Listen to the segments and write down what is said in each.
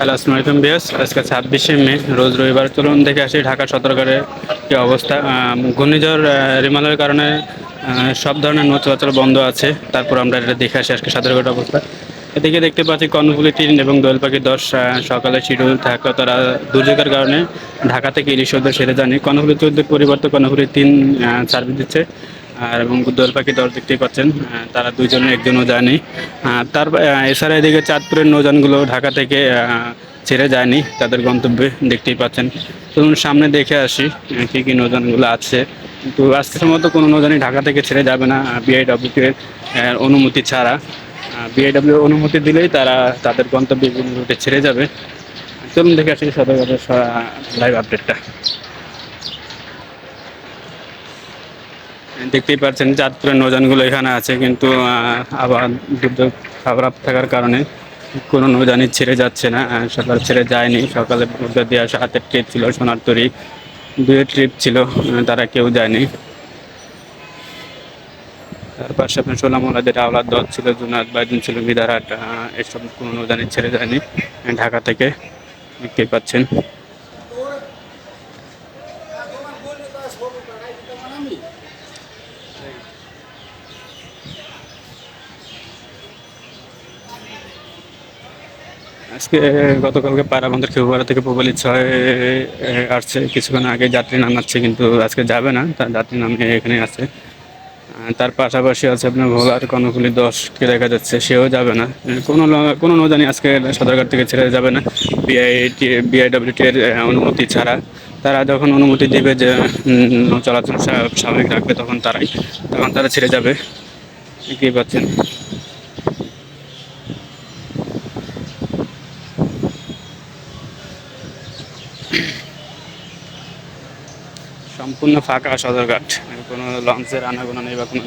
Hello, আসসালামু আলাইকুম বিয়াস আজকে ছাব্বিশে মে, রোজ রবিবার। চলুন দেখে আসি ঢাকা সদরঘাটের কি অবস্থা। ঘূর্ণিঝড় রিমালের কারণে সব ধরনের নৌ চলাচল বন্ধ আছে। তারপর আমরা এটা দেখে আসি আজকে সদরঘাট অবস্থা। এদিকে দেখতে পাচ্ছি, কর্ণফুলি তিন এবং দোয়েল পাখি দশ সকালে শিডিউল থাকলেও তারা দুর্যোগের কারণে ঢাকা থেকে ইলিশ সেরে যায়নি। কর্ণফুলি চৌদ্দের পরিবর্তে কর্ণফুলি তিন সার্ভিস দিচ্ছে। আর এবং দোয়েল পাখি দশ দেখতেই পাচ্ছেন তারা দুইজনে একজনও যায়নি। তার এছাড়া এদিকে চাঁদপুরের নৌযানগুলো ঢাকা থেকে ছেড়ে যায়নি তাদের গন্তব্যে দেখতেই পাচ্ছেন। চলুন সামনে দেখে আসি কী কী নৌযানগুলো আছে। কিন্তু আজকের মতো কোনো নৌযানই ঢাকা থেকে ছেড়ে যাবে না বিআইডব্লিউ এর আহ, অনুমতি ছাড়া। বিআইডব্লিউ অনুমতি দিলেই তারা তাদের গন্তব্যে ছেড়ে যাবে। চলুন দেখে আসি সদর লাইভ আপডেটটা দেখতেই পাচ্ছেন চাঁদপুরের নৌজানগুলো এখানে আছে, কিন্তু আবার দুর্যোগ খারাপ থাকার কারণে কোনো নৌযানই ছেড়ে যাচ্ছে না সকাল ছেড়ে যায়নি। সকালে উদ্যোগ দিয়ে আসা হাতের ট্রিপ ছিল, সোনার তরী। দুয়ের ট্রিপ ছিল তারা কেউ যায়নি। তার পাশে আপনার সোলামোলাদের আওলাদ দল ছিল জুনাদ বাইদিন ছিল বিদারহাট এসব কোনো নৌজানি ছেড়ে যায়নি, ঢাকা থেকে দেখতেই পাচ্ছেন। আজকে গতকালকে পায়রাবন্দর খেউপাড়া থেকে পুবালি ছয় আসছে। কিছুক্ষণ আগে যাত্রী নামাচ্ছে, কিন্তু আজকে যাবে না। তার যাত্রী নামে এখানে আছে। তার পাশাপাশি আছে আপনার ভোলার কর্ণফুলি দশকে দেখা যাচ্ছে, সেও যাবে না। কোনো কোনো নৌজানি আজকে সদরঘাট থেকে ছেড়ে যাবে না। বিআইটি বিআইডব্লিউটি এর অনুমতি ছাড়া। তারা যখন অনুমতি দিবে যে চলাচল স্বাভাবিক রাখবে, তখন তারাই, তখন তারা ছেড়ে যাবে। দেখতেই পাচ্ছেন? সম্পূর্ণ ফাঁকা সদরঘাট। কোনো লঞ্চের আনাগোনা নেই বা কোনো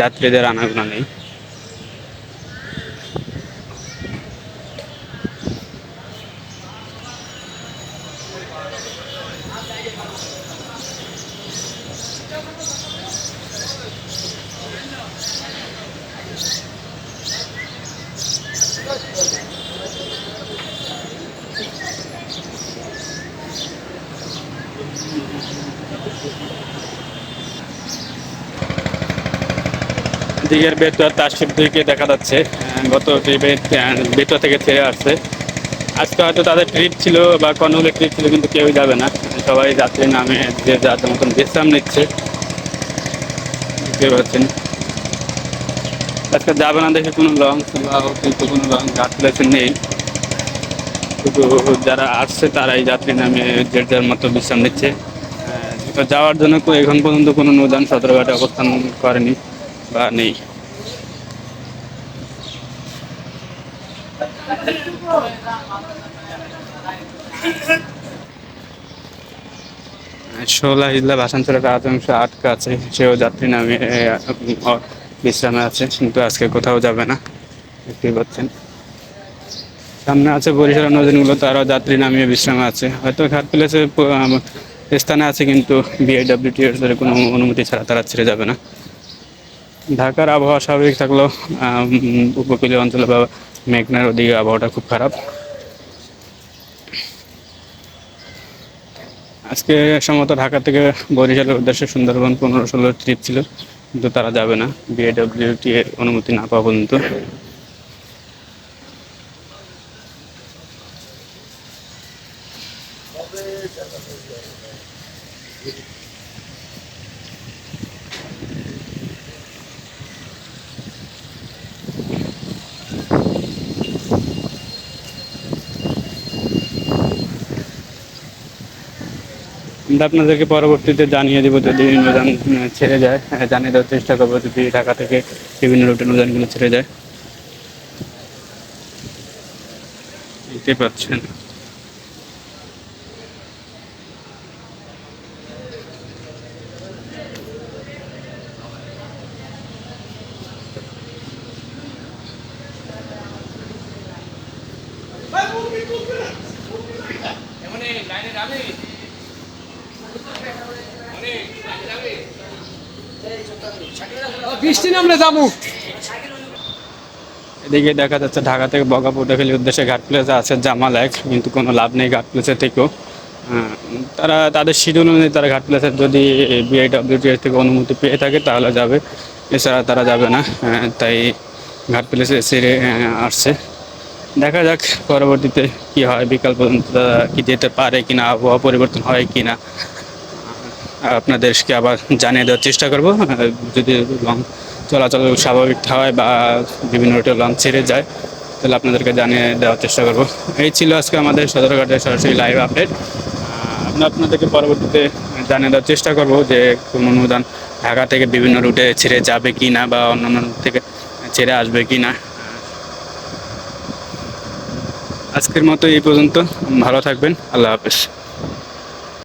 যাত্রীদের আনাগোনা নেই। দিকের বেতুয়া তাসিফ দুইকে দেখা যাচ্ছে। গত ট্রিপে বেতুয়া থেকে ছেড়ে আসছে। আজকে হয়তো তাদের ট্রিপ ছিল বা কর্ণফুলের ট্রিপ ছিল, কিন্তু কেউই যাবে না। সবাই যাত্রী নামে যে যার মতন বিশ্রাম নিচ্ছে। বুঝতে পারছেন। আজকে যাবে না দেখে কোনো লঞ্চ বা অতিরিক্ত কোনো ঘাট প্লেসে নেই। শুধু যারা আসছে, তারাই যাত্রী নামে যে যার মতো বিশ্রাম নিচ্ছে। তো যাওয়ার জন্য এখন পর্যন্ত কোনো নৌযান সদরঘাটে অবস্থান করেনি বা নেই। ষোলা হিজলা ভাসানচরের রাজংশ আটকা আছে সেও যাত্রী নামে বিশ্রামে আছে কিন্তু আজকে কোথাও যাবে না দেখতেই পাচ্ছেন। সামনে আছে বরিশাল নদীগুলো তারাও যাত্রী নামিয়ে বিশ্রামে আছে। হয়তো ঘাট প্লেসে প- আম, স্থানে আছে কিন্তু বিআইডব্লিউটি এর কোনো অনুমতি ছাড়া, তারা ছেড়ে যাবে না। ঢাকার আবহাওয়া স্বাভাবিক থাকলেও উপকূলীয় অঞ্চলে বা মেঘনার ওদিকে আবহাওয়াটা খুব খারাপ। আজকে সম্ভবত ঢাকা থেকে বরিশালের উদ্দেশ্যে সুন্দরবন পনেরো ষোলো ট্রিপ ছিল, কিন্তু তারা যাবে না। বিএডব্লিউটি এর অনুমতি না পাওয়া পর্যন্ত। আপনাদেরকে পরবর্তীতে জানিয়ে দেবো যদি উম, ছেড়ে যায় জানিয়ে দেওয়ার চেষ্টা করব যদি ঢাকা থেকে বিভিন্ন রুটে নৌযানগুলো ছেড়ে যায়। দেখতে পাচ্ছেন। বৃষ্টি নামলে যাব। এদিকে দেখা যাচ্ছে ঢাকা থেকে বগাপুটাখালির উদ্দেশ্যে ঘাট প্লেসে আছে জামাল এক কিন্তু কোনো লাভ নেই ঘাট প্লেসে থেকেও। তারা তাদের শিডিউল অনুযায়ী তারা ঘাট প্লেসের যদি বিআইডব্লিউটিএস থেকে অনুমতি পেয়ে থাকে তাহলে যাবে। এছাড়া তারা যাবে না। তাই ঘাট প্লেসে সেরে আসছে। দেখা যাক পরবর্তীতে কি হয়। বিকাল পর্যন্ত কি যেতে পারে কিনা, আবহাওয়া পরিবর্তন হয় কিনা আপনাদেরকে আবার জানিয়ে দেওয়ার চেষ্টা করব। যদি লং চলাচল স্বাভাবিক হয় বা বিভিন্ন রুটে লং ছেড়ে যায়, তাহলে আপনাদেরকে জানিয়ে দেওয়ার চেষ্টা করব। এই ছিল আজকে আমাদের সদরঘাটের সরাসরি লাইভ আপডেট আমরা আপনাদেরকে পরবর্তীতে জানিয়ে দেওয়ার চেষ্টা করব যে কোন অনুদান ঢাকা থেকে বিভিন্ন রুটে ছেড়ে যাবে কি না বা অন্যান্য থেকে ছেড়ে আসবে কি না আজকের মতো এই পর্যন্ত। ভালো থাকবেন। আল্লাহ হাফেজ।